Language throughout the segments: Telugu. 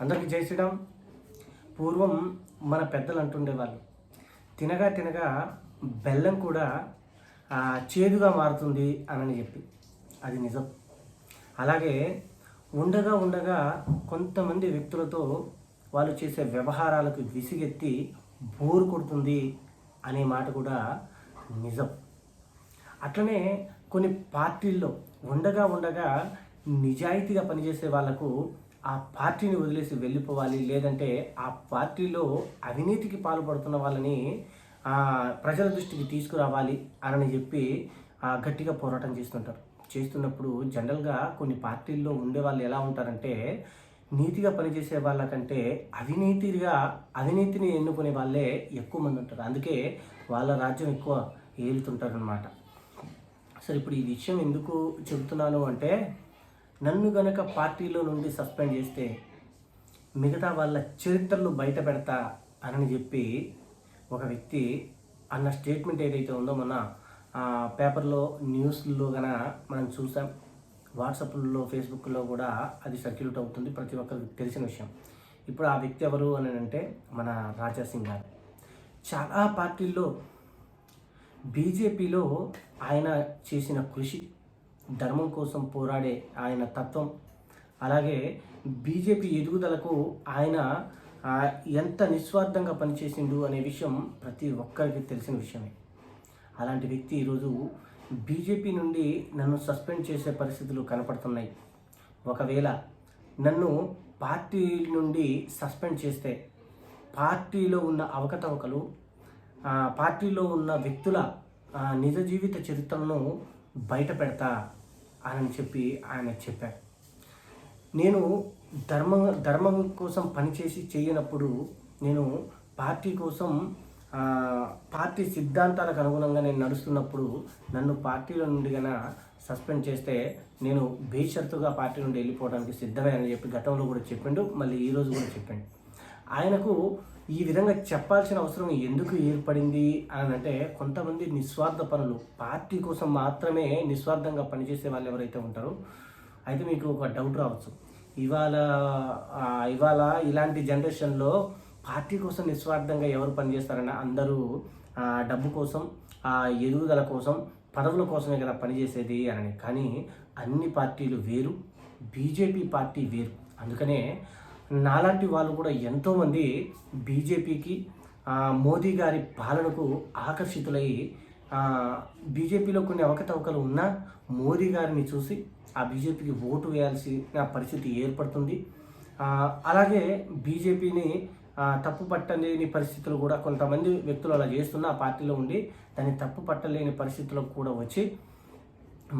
అందరికీ జై శ్రీరామ్. పూర్వం మన పెద్దలు అంటుండేవాళ్ళు తినగా తినగా బెల్లం కూడా చేదుగా మారుతుంది అని చెప్పి. అది నిజం. అలాగే ఉండగా ఉండగా కొంతమంది వ్యక్తులతో వాళ్ళు చేసే వ్యవహారాలకు విసిగెత్తి బోరు కొడుతుంది అనే మాట కూడా నిజం. అట్లనే కొన్ని పార్టీల్లో ఉండగా ఉండగా నిజాయితీగా పనిచేసే వాళ్ళకు ఆ పార్టీని వదిలేసి వెళ్ళిపోవాలి. లేదంటే ఆ పార్టీలో అవినీతికి పాల్పడుతున్న వాళ్ళని ప్రజల దృష్టికి తీసుకురావాలి అని చెప్పి గట్టిగా పోరాటం చేస్తుంటారు. చేస్తున్నప్పుడు జనరల్గా కొన్ని పార్టీల్లో ఉండే వాళ్ళు ఎలా ఉంటారంటే నీతిగా పనిచేసే వాళ్ళకంటే అవినీతిగా అవినీతిని ఎన్నుకునే వాళ్ళే ఎక్కువ మంది ఉంటారు. అందుకే వాళ్ళ రాజ్యం ఎక్కువ ఏలుతుంటారు అనమాట సరే ఇప్పుడు ఈ విషయం ఎందుకు చెబుతున్నాను అంటే నన్ను గనక పార్టీలో నుండి సస్పెండ్ చేస్తే మిగతా వాళ్ళ చరిత్రలు బయట పెడతా అని చెప్పి ఒక వ్యక్తి అన్న స్టేట్మెంట్ ఏదైతే ఉందో మన ఆ, పేపర్లో న్యూస్లో గన మనం చూసాం. వాట్సాప్లో ఫేస్బుక్లో కూడా అది సర్క్యులేట్ అవుతుంది ప్రతి ఒక్కరికి తెలిసిన విషయం. ఇప్పుడు ఆ వ్యక్తి ఎవరు అని అంటే మన రాజా సింగ్ గారు. చాలా పార్టీల్లో బీజేపీలో ఆయన చేసిన కృషి ధర్మం కోసం పోరాడే ఆయన తత్వం. అలాగే బీజేపీ ఎదుగుదలకు ఆయన ఎంత నిస్వార్థంగా పనిచేసిండు అనే విషయం ప్రతి ఒక్కరికి తెలిసిన విషయమే. అలాంటి వ్యక్తి ఈరోజు బీజేపీ నుండి నన్ను సస్పెండ్ చేసే పరిస్థితులు కనపడుతున్నాయి. ఒకవేళ నన్ను పార్టీ నుండి సస్పెండ్ చేస్తే పార్టీలో ఉన్న అవకతవకలు పార్టీలో ఉన్న వ్యక్తుల నిజ జీవిత చరిత్రను బయట పెడతా అని చెప్పి ఆయన చెప్పారు. నేను ధర్మ ధర్మం కోసం పనిచేసి చేయనప్పుడు నేను పార్టీ కోసం పార్టీ సిద్ధాంతాలకు అనుగుణంగా నేను నడుస్తున్నప్పుడు నన్ను పార్టీలో నుండి గన సస్పెండ్ చేస్తే నేను బేషరతుగా పార్టీ నుండి వెళ్ళిపోవడానికి సిద్ధమే అని చెప్పి గతంలో కూడా చెప్పిండు మళ్ళీ ఈరోజు కూడా చెప్పండి. ఆయనకు ఈ విధంగా చెప్పాల్సిన అవసరం ఎందుకు ఏర్పడింది అని అంటే కొంతమంది నిస్వార్థ పనులు పార్టీ కోసం మాత్రమే నిస్వార్థంగా పనిచేసే వాళ్ళు ఎవరైతే ఉంటారో అయితే మీకు ఒక డౌట్ రావచ్చు. ఇవాళ ఇవాళ ఇలాంటి జనరేషన్లో పార్టీ కోసం నిస్వార్థంగా ఎవరు పనిచేస్తారని అందరూ డబ్బు కోసం ఆ ఎదుగుదల కోసం పదవుల కోసమే కదా పనిచేసేది అని కానీ అన్ని పార్టీలు వేరు బీజేపీ పార్టీ వేరు. అందుకనే నాలాంటి వాళ్ళు కూడా ఎంతోమంది బీజేపీకి మోదీ గారి పాలనకు ఆకర్షితులై బీజేపీలో కొన్ని అవకతవకలు ఉన్నా మోదీ గారిని చూసి ఆ బీజేపీకి ఓటు వేయాల్సిన పరిస్థితి ఏర్పడుతుంది. అలాగే బీజేపీని తప్పు పట్టలేని పరిస్థితులు కూడా కొంతమంది వ్యక్తులు అలా చేస్తున్న ఆ పార్టీలో ఉండి దాన్ని తప్పు పట్టలేని పరిస్థితులకు కూడా వచ్చి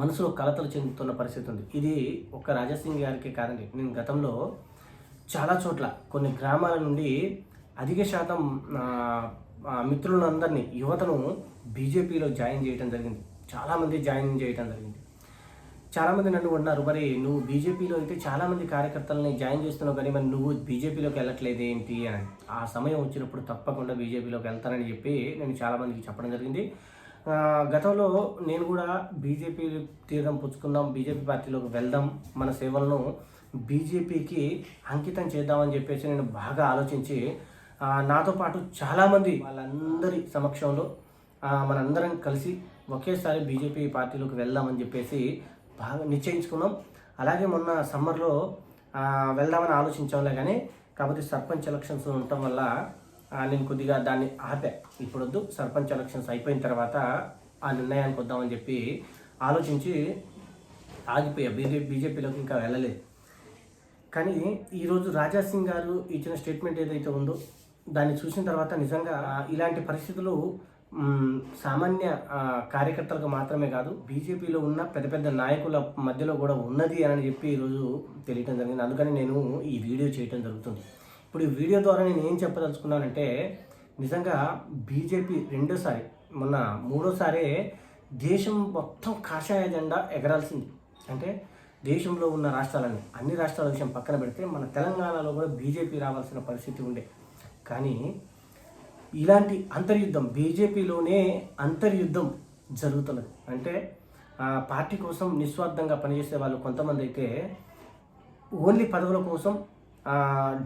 మనసులో కలతలు చెందుతున్న పరిస్థితి ఉంది. ఇది ఒక రాజాసింగ్ గారికి కాదండి. నేను గతంలో చాలా చోట్ల కొన్ని గ్రామాల నుండి అధిక శాతం మిత్రులందరినీ యువతను బీజేపీలో జాయిన్ చేయడం జరిగింది. చాలామంది జాయిన్ చేయడం జరిగింది. చాలామంది నన్ను ఉన్నారు మరి నువ్వు బీజేపీలో అయితే చాలామంది కార్యకర్తలని జాయిన్ చేస్తున్నావు కానీ మరి నువ్వు బీజేపీలోకి వెళ్ళట్లేదు ఏంటి? అని. ఆ సమయం వచ్చినప్పుడు తప్పకుండా బీజేపీలోకి వెళ్తానని చెప్పి నేను చాలామందికి చెప్పడం జరిగింది. గతంలో నేను కూడా బీజేపీ తీర్థం పుచ్చుకుందాం బీజేపీ పార్టీలోకి వెళ్దాం మన సేవలను బీజేపీకి అంకితం చేద్దామని చెప్పేసి నేను బాగా ఆలోచించి నాతో పాటు చాలామంది వాళ్ళందరి సమక్షంలో మనందరం కలిసి ఒకేసారి బీజేపీ పార్టీలోకి వెళ్దామని చెప్పేసి బాగా నిశ్చయించుకున్నాం. అలాగే మొన్న సమ్మర్లో వెళ్దామని ఆలోచించాంలే కానీ కాకపోతే సర్పంచ్ ఎలక్షన్స్ ఉండటం వల్ల నేను కొద్దిగా దాన్ని ఆపా. ఇప్పుడు వద్దు సర్పంచ్ ఎలక్షన్స్ అయిపోయిన తర్వాత ఆ నిర్ణయానికి వద్దామని చెప్పి ఆలోచించి ఆగిపోయా. బీజే బీజేపీలోకి ఇంకా వెళ్ళలేదు. కానీ ఈరోజు రాజా సింగ్ గారు ఇచ్చిన స్టేట్మెంట్ ఏదైతే ఉందో దాన్ని చూసిన తర్వాత నిజంగా ఇలాంటి పరిస్థితులు సామాన్య కార్యకర్తలకు మాత్రమే కాదు బీజేపీలో ఉన్న పెద్ద పెద్ద నాయకుల మధ్యలో కూడా ఉన్నది అని చెప్పి ఈరోజు తెలియటం జరిగింది. అందుకని నేను ఈ వీడియో చేయటం జరుగుతుంది. ఇప్పుడు ఈ వీడియో ద్వారా నేను ఏం చెప్పదలుచుకున్నానంటే నిజంగా బీజేపీ రెండోసారి మొన్న మూడోసారే దేశం మొత్తం కాషాయ జెండా ఎగరాల్సింది. అంటే దేశంలో ఉన్న రాష్ట్రాలని అన్ని రాష్ట్రాల విషయం పక్కన పెడితే మన తెలంగాణలో కూడా బీజేపీ రావాల్సిన పరిస్థితి ఉండే. కానీ ఇలాంటి అంతర్యుద్ధం బీజేపీలోనే అంతర్యుద్ధం జరుగుతున్నది. అంటే పార్టీ కోసం నిస్వార్థంగా పనిచేసే వాళ్ళు కొంతమంది అయితే ఓన్లీ పదవుల కోసం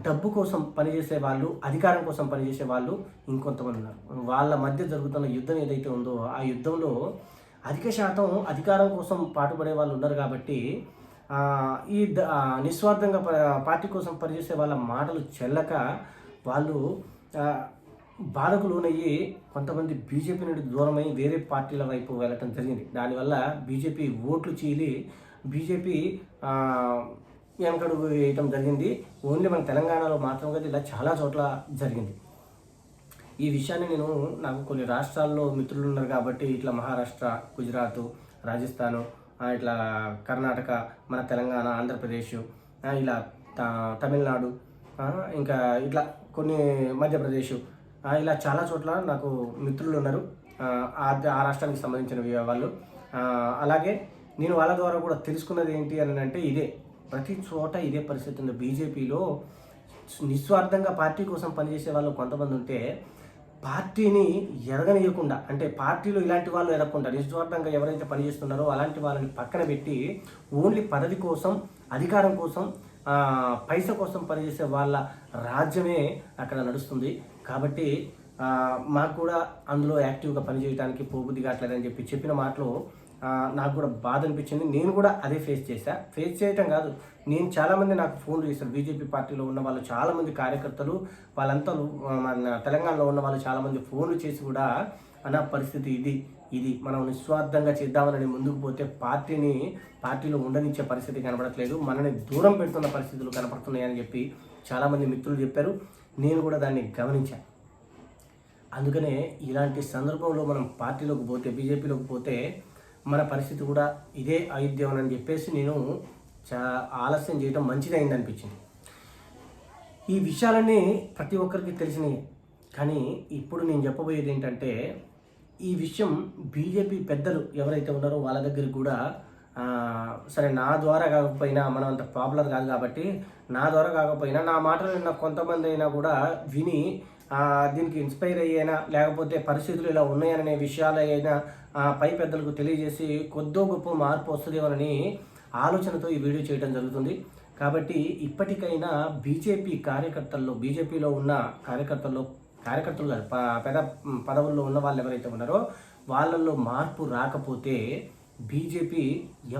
డబ్బు కోసం పనిచేసే వాళ్ళు అధికారం కోసం పనిచేసే వాళ్ళు ఇంకొంతమంది ఉన్నారు. వాళ్ళ మధ్య జరుగుతున్న యుద్ధం ఏదైతే ఉందో ఆ యుద్ధంలో అధిక శాతం అధికారం కోసం పాటుపడే వాళ్ళు ఉన్నారు కాబట్టి ఈ నిస్వార్థంగా ప- పార్టీ కోసం పనిచేసే వాళ్ళ మాటలు చెల్లక వాళ్ళు బాధకు లోనయ్యి కొంతమంది బీజేపీ నుండి దూరమై వేరే పార్టీల వైపు వెళ్ళటం జరిగింది. దానివల్ల బీజేపీ ఓట్లు చీలి బీజేపీ వెనకడుగు వేయటం జరిగింది. ఓన్లీ మన తెలంగాణలో మాత్రం కాదు ఇలా చాలా చోట్ల జరిగింది. ఈ విషయాన్ని నేను నాకు కొన్ని రాష్ట్రాల్లో మిత్రులు ఉన్నారు కాబట్టి ఇట్లా మహారాష్ట్ర గుజరాత్ రాజస్థాను ఇట్లా కర్ణాటక మన తెలంగాణ ఆంధ్రప్రదేశ్ ఇలా త- తమిళనాడు ఇంకా ఇట్లా కొన్ని మధ్యప్రదేశ్ ఇలా చాలా చోట్ల నాకు మిత్రులు ఉన్నారు. ఆ, ఆ రాష్ట్రానికి సంబంధించిన వాళ్ళు. అలాగే నేను వాళ్ళ ద్వారా కూడా తెలుసుకున్నది ఏంటి అని అంటే ఇదే. ప్రతి చోట ఇదే పరిస్థితి ఉంది. బీజేపీలో నిస్వార్థంగా పార్టీ కోసం పనిచేసే వాళ్ళు కొంతమంది ఉంటే పార్టీని ఎరగనీయకుండా అంటే పార్టీలో ఇలాంటి వాళ్ళు ఎరగకుండా నిస్వార్థంగా ఎవరైతే పనిచేస్తున్నారో అలాంటి వాళ్ళని పక్కన పెట్టి ఓన్లీ పదవి కోసం అధికారం కోసం పైస కోసం పనిచేసే వాళ్ళ రాజ్యమే అక్కడ నడుస్తుంది. కాబట్టి మాకు కూడా అందులో యాక్టివ్గా పనిచేయడానికి పోబుద్ధి కావట్లేదని చెప్పి చెప్పిన మాటలు నాకు కూడా బాధ అనిపించింది. నేను కూడా అదే ఫేస్ చేశా. ఫేస్ చేయటం కాదు. నేను చాలామంది నాకు ఫోన్లు చేశారు. బీజేపీ పార్టీలో ఉన్న వాళ్ళు చాలామంది కార్యకర్తలు వాళ్ళంతా మన తెలంగాణలో ఉన్న వాళ్ళు చాలామంది ఫోన్లు చేసి కూడా అన్న పరిస్థితి ఇది ఇది మనం నిస్వార్థంగా చేద్దామని ముందుకు పోతే పార్టీని పార్టీలో ఉండనిచ్చే పరిస్థితి కనబడట్లేదు. మనని దూరం పెడుతున్న పరిస్థితులు కనపడుతున్నాయని చెప్పి చాలామంది మిత్రులు చెప్పారు. నేను కూడా దాన్ని గమనించాను అందుకనే ఇలాంటి సందర్భంలో మనం పార్టీలోకి పోతే బీజేపీలోకి పోతే మన పరిస్థితి కూడా ఇదే అయోధ్యం అని చెప్పేసి నేను చా ఆలస్యం చేయడం మంచిదైంది అనిపించింది ఈ విషయాలన్నీ ప్రతి ఒక్కరికి తెలిసినవి కానీ ఇప్పుడు నేను చెప్పబోయేది ఏంటంటే ఈ విషయం బీజేపీ పెద్దలు ఎవరైతే ఉన్నారో వాళ్ళ దగ్గరికి కూడా సరే నా ద్వారా కాకపోయినా మనం అంత పాపులర్ కాదు కాబట్టి నా ద్వారా కాకపోయినా నా మాటలు విన్న కొంతమంది అయినా కూడా విని దీనికి ఇన్స్పైర్ అయ్యేనా లేకపోతే పరిస్థితులు ఇలా ఉన్నాయనే విషయాలు అయినా పై పెద్దలకు తెలియజేసి కొద్దో గొప్ప మార్పు వస్తుందేమోనని ఆలోచనతో ఈ వీడియో చేయడం జరుగుతుంది. కాబట్టి ఇప్పటికైనా బీజేపీ కార్యకర్తల్లో బీజేపీలో ఉన్న కార్యకర్తల్లో కార్యకర్తలు ప- పెద్ద పదవుల్లో ఉన్న వాళ్ళు ఎవరైతే ఉన్నారో వాళ్ళల్లో మార్పు రాకపోతే బీజేపీ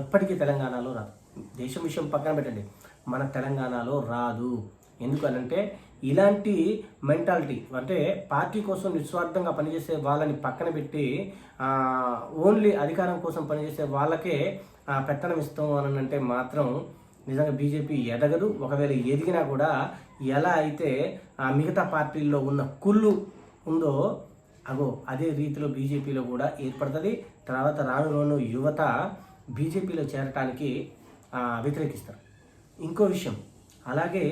ఎప్పటికీ తెలంగాణలో రాదు. దేశం విషయం పక్కన పెట్టండి. మన తెలంగాణలో రాదు. ఎందుకనంటే ఇలాంటి మెంటాలిటీ అంటే పార్టీ కోసం నిస్వార్థంగా పనిచేసే వాళ్ళని పక్కన పెట్టి ఓన్లీ అధికారం కోసం పనిచేసే వాళ్ళకే పెత్తనం ఇస్తాం అని అంటే మాత్రం నిజంగా బీజేపీ ఎదగదు. ఒకవేళ ఎదిగినా కూడా ఎలా అయితే ఆ మిగతా పార్టీల్లో ఉన్న కుళ్ళు ఉందో అగో అదే రీతిలో బీజేపీలో కూడా ఏర్పడుతుంది. తర్వాత రాను రాను యువత బీజేపీలో చేరటానికి వ్యతిరేకిస్తారు. ఇంకో విషయం అలాగే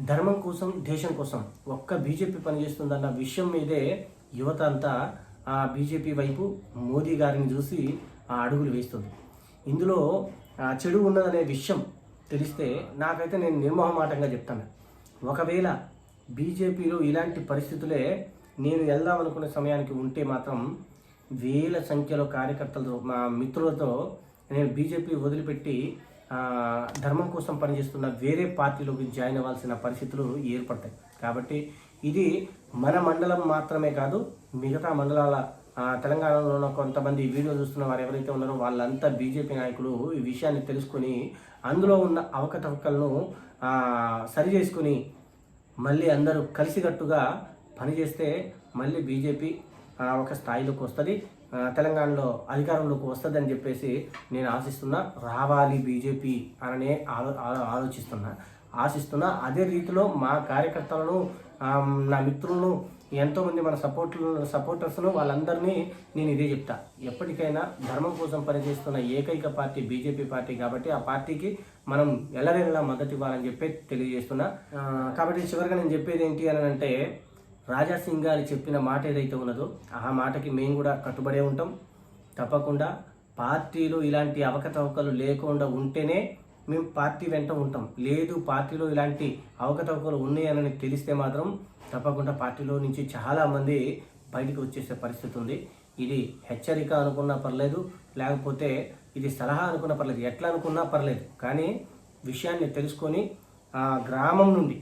ధర్మం కోసం దేశం కోసం ఒక్క బీజేపీ పనిచేస్తుందన్న విషయం మీదే యువత అంతా ఆ బీజేపీ వైపు మోదీ గారిని చూసి ఆ అడుగులు వేస్తుంది. ఇందులో చెడు ఉన్నదనే విషయం తెలిస్తే నాకైతే నేను నిర్మోహమాటంగా చెప్తాను. ఒకవేళ బీజేపీలో ఇలాంటి పరిస్థితులే నేను వెళ్దాం అనుకునే సమయానికి ఉంటే మాత్రం వేల సంఖ్యలో కార్యకర్తలతో మా మిత్రులతో నేను బీజేపీ వదిలిపెట్టి ధర్మం కోసం పనిచేస్తున్న వేరే పార్టీలోకి జాయిన్ అవ్వాల్సిన పరిస్థితులు ఏర్పడతాయి. కాబట్టి ఇది మన మండలం మాత్రమే కాదు మిగతా మండలాల తెలంగాణలో ఉన్న కొంతమంది వీడియో చూస్తున్న వారు ఎవరైతే ఉన్నారో వాళ్ళంతా బీజేపీ నాయకులు ఈ విషయాన్ని తెలుసుకొని అందులో ఉన్న అవకతవకలను సరి చేసుకుని మళ్ళీ అందరూ కలిసికట్టుగా పనిచేస్తే మళ్ళీ బీజేపీ ఒక స్థాయిలోకి వస్తుంది. తెలంగాణలో అధికారంలోకి వస్తుంది అని చెప్పేసి నేను ఆశిస్తున్నా. రావాలి బీజేపీ అననే ఆలో ఆలోచిస్తున్నా. ఆశిస్తున్నా. అదే రీతిలో మా కార్యకర్తలను నా మిత్రులను ఎంతోమంది మన సపోర్ట్లు సపోర్టర్స్ను వాళ్ళందరినీ నేను ఇదే చెప్తా. ఎప్పటికైనా ధర్మం కోసం పనిచేస్తున్న ఏకైక పార్టీ బీజేపీ పార్టీ కాబట్టి ఆ పార్టీకి మనం ఎల్లవేళలా మద్దతు ఇవ్వాలని చెప్పి తెలియజేస్తున్నా. కాబట్టి చివరిగా నేను చెప్పేది ఏంటి అని అంటే రాజా సింగాలి చెప్పిన మాట ఏదైతే ఉన్నదో ఆ మాటకి మేము కూడా కట్టుబడే ఉంటాం. తప్పకుండా పార్టీలో ఇలాంటి అవకతవకలు లేకుండా ఉంటేనే మేము పార్టీ వెంట ఉంటాం. లేదు పార్టీలో ఇలాంటి అవకతవకలు ఉన్నాయని తెలిస్తే మాత్రం తప్పకుండా పార్టీలో నుంచి చాలామంది బయటకు వచ్చేసే పరిస్థితి ఉంది. ఇది హెచ్చరిక అనుకున్నా పర్లేదు లేకపోతే ఇది సలహా అనుకున్నా పర్లేదు ఎట్లా అనుకున్నా పర్లేదు. కానీ విషయాన్ని తెలుసుకొని ఆ, గ్రామం నుండి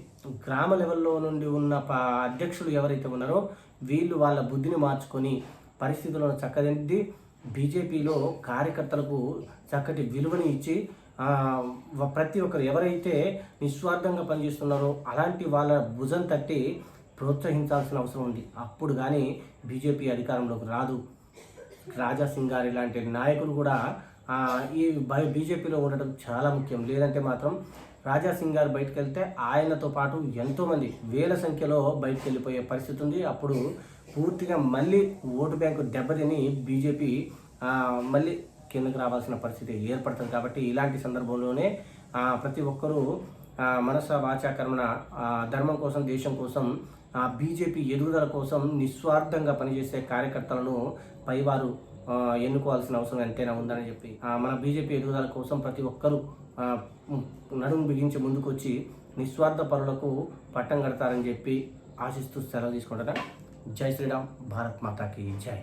గ్రామ లెవెల్లో నుండి ఉన్న ప అధ్యక్షులు ఎవరైతే ఉన్నారో వీళ్ళు వాళ్ళ బుద్ధిని మార్చుకొని పరిస్థితులను చక్కదిద్ది బీజేపీలో కార్యకర్తలకు చక్కటి విలువని ఇచ్చి ప్రతి ఒక్కరు ఎవరైతే నిస్వార్థంగా పనిచేస్తున్నారో అలాంటి వాళ్ళ భుజం తట్టి ప్రోత్సహించాల్సిన అవసరం ఉంది. అప్పుడు కానీ బీజేపీ అధికారంలోకి రాదు. రాజా సింగ్ గారు ఇలాంటి నాయకులు కూడా ఈ బీజేపీలో ఉండడం చాలా ముఖ్యం. లేదంటే మాత్రం రాజా సింగ్ గారు బయటకు వెళ్తే ఆయనతో పాటు ఎంతోమంది వేల సంఖ్యలో బయటకు వెళ్ళిపోయే పరిస్థితి ఉంది. అప్పుడు పూర్తిగా మళ్ళీ ఓటు బ్యాంకు దెబ్బతిని బీజేపీ మళ్ళీ కిందకి రావాల్సిన పరిస్థితి ఏర్పడుతుంది కాబట్టి ఇలాంటి సందర్భంలోనే ప్రతి ఒక్కరూ మనస వాచాకర్మణ ధర్మం కోసం దేశం కోసం ఆ బీజేపీ ఎదుగుదల కోసం నిస్వార్థంగా పనిచేసే కార్యకర్తలను పైవారు ఎన్నుకోవాల్సిన అవసరం ఎంతైనా ఉందని చెప్పి మన బీజేపీ ఎదుగుదల కోసం ప్రతి ఒక్కరూ నడుము బిగించి ముందుకొచ్చి నిస్వార్థ పరులకు పట్టం కడతారని చెప్పి ఆశిస్తూ సెలవు తీసుకుంటున్నా. జై శ్రీరామ్ భారత్ మాతాకి జై.